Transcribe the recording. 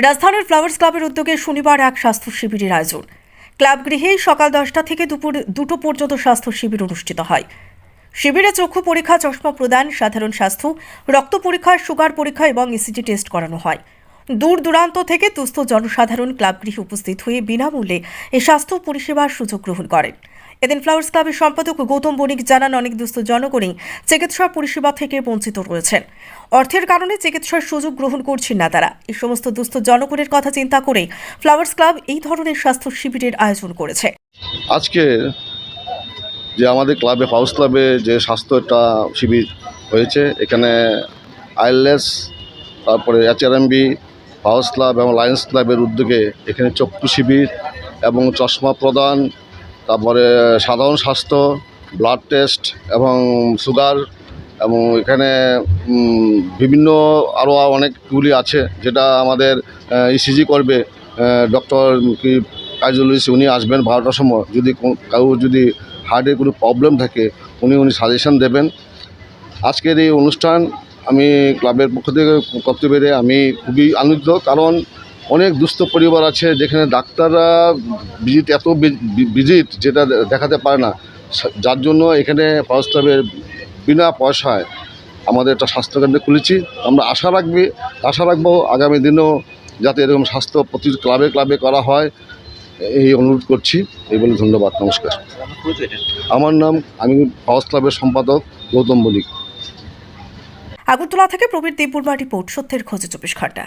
রাজধানীর ফ্লাওয়ার্স ক্লাবের উদ্যোগে শনিবার এক স্বাস্থ্য শিবিরের আয়োজন। ক্লাব গৃহেই সকাল দশটা থেকে দুপুর দুটো পর্যন্ত স্বাস্থ্য শিবির অনুষ্ঠিত হয়। শিবিরে চক্ষু পরীক্ষা, চশমা প্রদান, সাধারণ স্বাস্থ্য, রক্ত পরীক্ষা, সুগার পরীক্ষা এবং ইসিজি টেস্ট করানো হয়। দূর দূরান্ত থেকে দুস্থ জনসাধারণ ক্লাব গৃহে উপস্থিত হয়ে বিনামূল্যে এই স্বাস্থ্য পরিষেবার সুযোগ গ্রহণ করেন। এদিন ফ্লাওয়ার্স ক্লাবের সম্পাদক গৌতম বণিক জানান, অনেক দুস্থ জনগণই চিকিৎসা পরিষেবা থেকে বঞ্চিত রয়েছেন। অর্থের কারণে চিকিৎসার সুযোগ গ্রহণ করছেন না তারা। এই সমস্ত দুস্থ জনগণের কথা চিন্তা করে ফ্লাওয়ার্স ক্লাব এই ধরনের স্বাস্থ্য শিবিরের আয়োজন করেছে। আজকে যে আমাদের ক্লাবে হাউস ক্লাবে যে স্বাস্থ্যটা শিবির হয়েছে, এখানে আইএলএস, তারপরে এইচআরএমবি হাউস ক্লাব এবং লায়ন্স ক্লাবের উদ্যোগে এখানে চক্ষু শিবির এবং চশমা প্রদান তারপরে সাধারণ স্বাস্থ্য ব্লাড টেস্ট এবং সুগার এবং এখানে বিভিন্ন আরও অনেকগুলি আছে যেটা আমাদের ইসিজি করবে। ডক্টর কি কাজুলিস উনি আসবেন বারোটার সময়। যদি কো- কারোর যদি হার্টের কোনো প্রবলেম থাকে, উনি উনি সাজেশন দেবেন। আজকের এই অনুষ্ঠান আমি ক্লাবের পক্ষ থেকে করতে পেরে আমি খুবই আনন্দিত। কারণ অনেক দুস্থ পরিবার আছে যেখানে ডাক্তাররা ভিজিট, এত ভিজিট যেটা দেখাতে পারে না। যার জন্য এখানে ফার্স্ট ক্লাবের বিনা পয়সায় আমাদের একটা স্বাস্থ্যকেন্দ্র খুলেছি। আমরা আশা রাখবি, আশা রাখব আগামী দিনেও যাতে এরকম স্বাস্থ্য প্রতি, ক্লাবে ক্লাবে করা হয়। এই অনুরোধ করছি, এই বলে ধন্যবাদ, নমস্কার। আমার নাম, আমি হাউস ক্লাবের সম্পাদক গৌতম বণিক। আগরতলা থেকে প্রবীর দেববর্মা রিপোর্ট, সত্যের খোঁজে চব্বিশ ঘণ্টা।